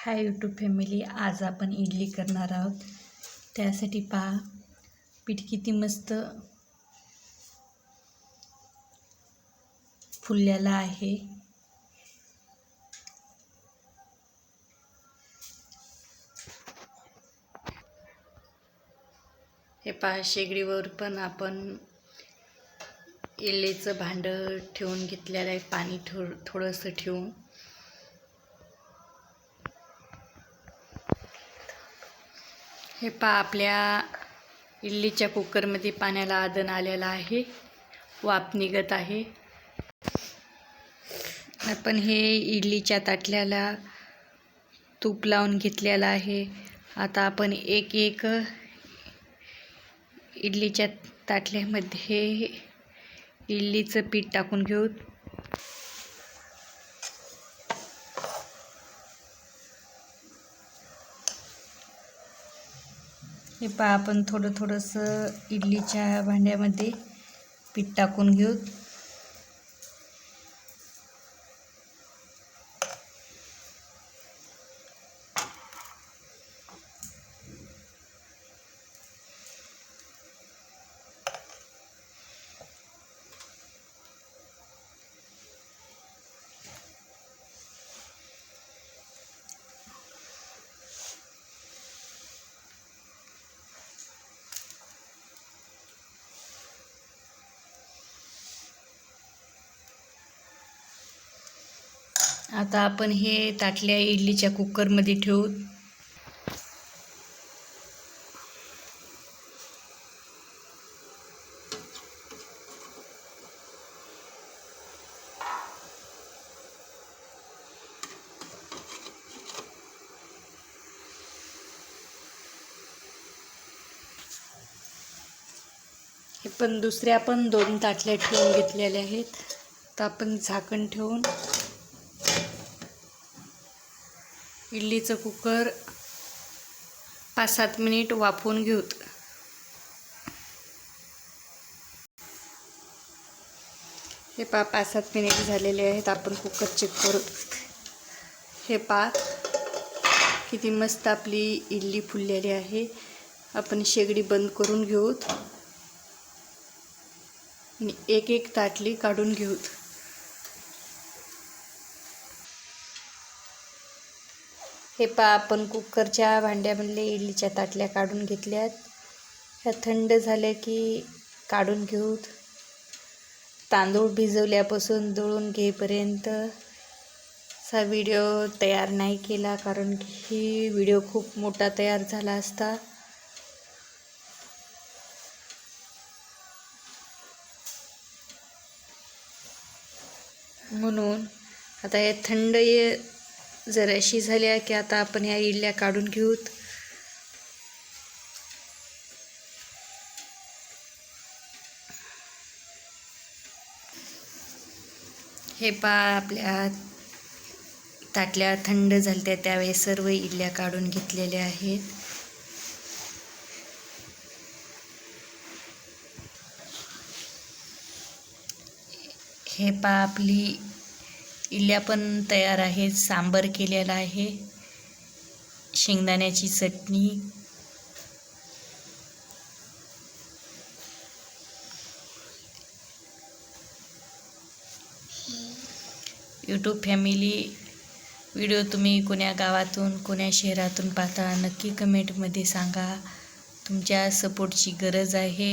Hi YouTube family आज आपण इडली करणार आहोत. त्यासाठी पहा पीठ किती मस्त फुललेलं आहे. हे पहा शेगडीवर पण आपण इडलीचं भांडं ठेवून घेतलेलं आहे. पाणी थो थोडंसं ठेवून. हे पा आपल्या इडलीच्या कुकरमध्ये पाण्याला आदन आलेलं आहे. वाफ निघत आहे. आपण हे इडलीच्या ताटल्याला तूप लावून घेतलेलं आहे. आता आपण एक एक इडलीच्या ताटल्यामध्ये इडलीचं पीठ टाकून घेऊ. हे पहा आपण थोडं थोडंसं इडलीच्या भांड्यामध्ये पीठ टाकून घेऊ. आता आपण हे ताटल्या इडलीच्या कुकरमध्ये ठेवू. हे पण दुसऱ्या पण दोन ताटल्या ठेवून घेतलेल्या आहेत. तर आपण झाकण ठेवून. इडलीचं कुकर पाच सात मिनिट वाफवून घेऊत. हे पा पाच सात मिनिट झालेले आहेत आपण कुकर चेक करू. हे पा किती मस्त आपली इडली फुललेली आहे. आपण शेगडी बंद करून घेऊत. आणि एक एक ताटली काढून घेऊत. हे पा आपण कुकरच्या भांड्यामधले इडलीच्या ताटल्या काढून घेतल्यात. ह्या थंड झाल्या की काढून घेऊत. तांदूळ भिजवल्यापासून दळून घेईपर्यंत असा व्हिडिओ तयार नाही केला कारण की व्हिडिओ खूप मोठा तयार झाला असता. म्हणून आता हे थंड ये जराशी झाल्या की आता आपण या इडल्या काढून घेऊत. हे पा आपल्या ताटल्या थंड झाल्या त्यावेळेस सर्व इडल्या काढून घेतलेल्या आहेत. हे पा आपली इडल्या पण तयार आहेत सांबर केलेला आहे. शेंगदाण्याची चटणी. यूट्यूब फॅमिली व्हिडिओ तुम्ही कोण्या गावातून कोण्या शहरातून पाहता नक्की कमेंटमध्ये सांगा. तुमच्या सपोर्टची गरज आहे.